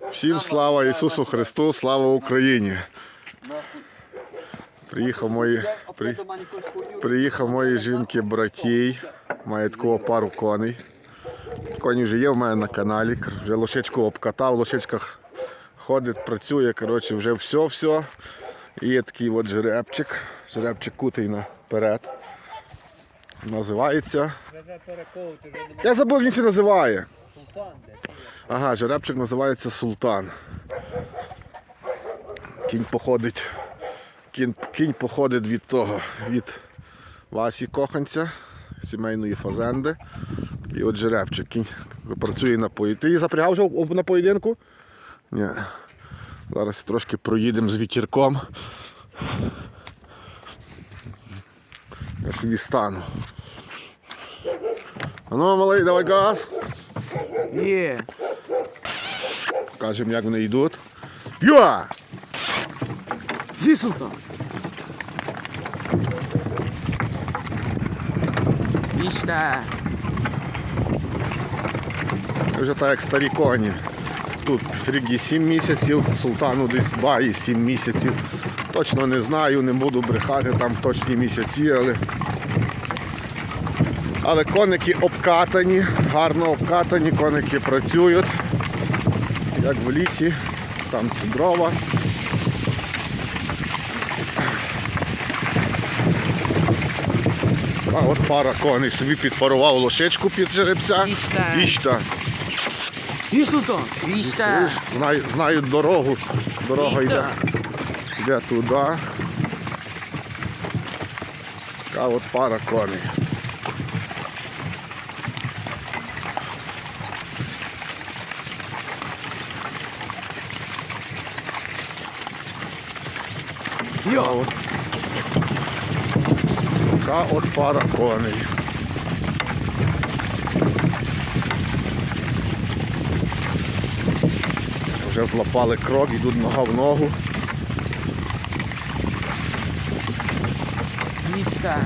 Всім слава Ісусу Христу, слава Україні. Приїхав мої, при, приїхав мої жінки братій. Має такого пару коней. Коні вже є в мене на каналі. Вже лошичку обкатав, в лошичках ходить, працює. Коротше, вже все-все. І є такий от жеребчик. Жеребчик кутий наперед. Називається. Я забув, як він це називає. Ага, жеребчик називається Султан. Кінь походить. Кінь, кінь походить від того, від Васі Коханця, сімейної фазенди. І от жеребчик. Кінь працює на поєдинку. Ти її запрягав вже на поєдинку? Ні. Зараз трошки проїдемо з вітірком. Я собі стану. А ну, малий, давай газ. Є. Покажемо, як вони йдуть. Йо! Зі султан. Вічта. Вже так як старі коні. Тут рігі 7 місяців, султану десь 2 і 7 місяців. Точно не знаю, не буду брехати там точні місяці, але. Але коники обкатані, гарно обкатані, коники працюють, як в лісі, там дрова. А от пара коней собі підпарував лошечку під жеребця. Вічта. Вічта. Вічта. Знаю, знаю дорогу. Дорога йде, йде туди. Така от пара коней. Така от, така от пара коней. Вже злапали крок, йдуть нога в ногу. Вічта.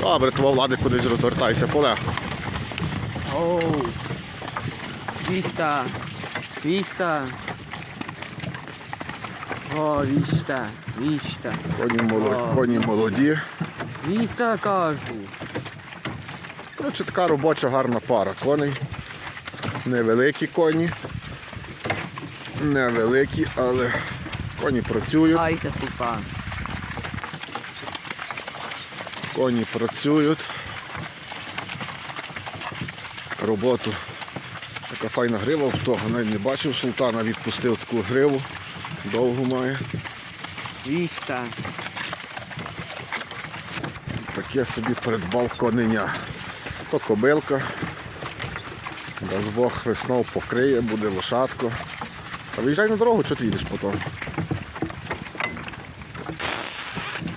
Добре, твого влади кудись розвертайся, полегко. Оу. Вічта. Вічта. О, вічта. Вічта. Коні молоді. О. Коні молоді. Вічта кажу. Коротше, така робоча гарна пара коней. Невеликі коні. Невеликі, але коні працюють. Айта султан. Коні працюють. Роботу. Така файна грива, хто навіть не бачив, султана відпустив таку гриву. Довгу має. Вічта. Таке собі придбав коненя. То кобилка. Дасть Бог хреснов покриє, буде лошадко. А виїжджай на дорогу, чого ти їдеш потім?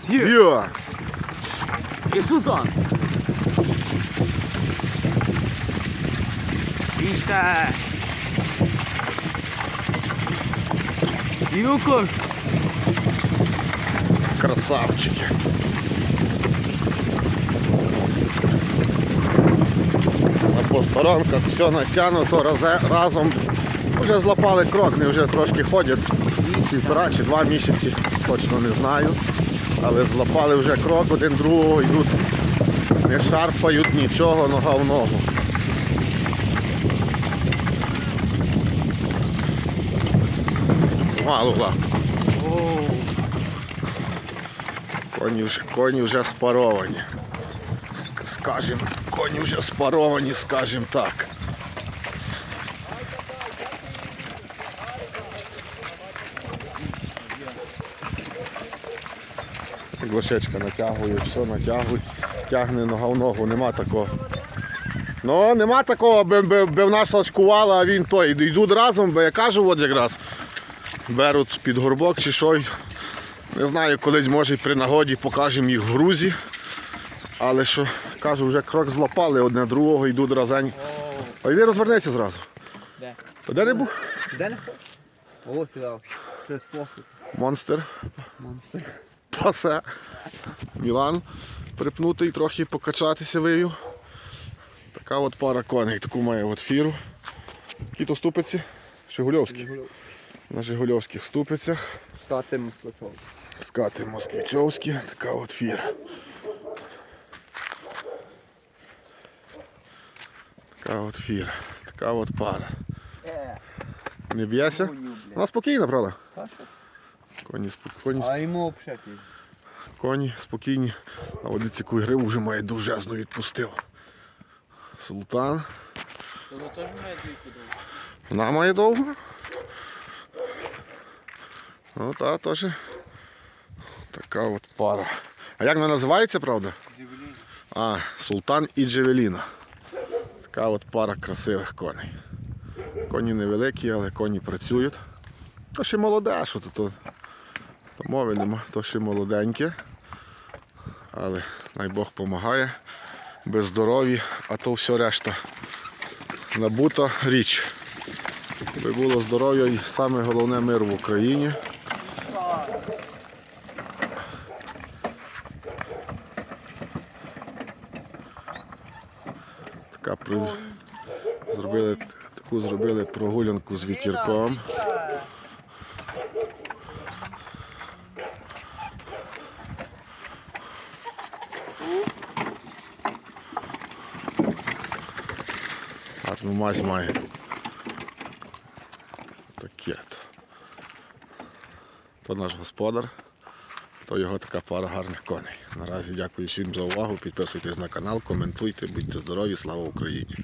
Йо! І султан. Вічта. І окош. Красавчики. На посторонках все натягнуто разом. Вже злапали крок, не вже трошки ходять. Півтора чи два місяці, точно не знаю. Але злапали вже крок, один другого йдуть. Не шарпають нічого, нога в ногу. Малула. Коні вже, коні вже спаровані. Скажем, коні вже спаровані, скажем так. Глашечка натягує, все натягує, тягне нога в ногу, нема такого. Ну, нема такого, би, би, би в нас лачкувала, а він той. Йдуть разом, бо я кажу, от якраз беруть під горбок чи що. Не знаю, колись може при нагоді покажемо їх в грузі. Але що, кажу, вже крок злапали одне другого, йдуть разень. А йди розвернися зразу. Де? Де не був? Де не О, сюди. Щось похуй. Монстр. Монстр. Пасе. Мілан припнутий, трохи покачатися вивів. Така от пара коней, таку має от фіру. Які то ступиці? Жигульовські. На Жигульовських ступицях. Статим плечом. Скати москвичовські, така от фіра. Така от фіра, така от пара. Не б'єся? Вона спокійна, правда? Коні, спок- коні, А йому обшеки. коні спокійні. А от яку гриву вже має довжезну відпустив. Султан. Воно теж має двійку довго. Вона має довго. Ну та теж. Така от пара. А як вона називається, правда? А, Султан і Джевеліна. Така от пара красивих коней. Коні невеликі, але коні працюють. То ще молоде, що то, то, то мови нема, то ще молоденьке. Але най Бог допомагає. Без здоров'я, а то все решта. Набута річ. Аби було здоров'я і саме головне мир в Україні. Така при- зробили, таку зробили прогулянку з вітірком. Гарну мазь має. Таке. То наш господар, то його така пара гарних коней. Наразі дякую всім за увагу. Підписуйтесь на канал, коментуйте, будьте здорові, слава Україні!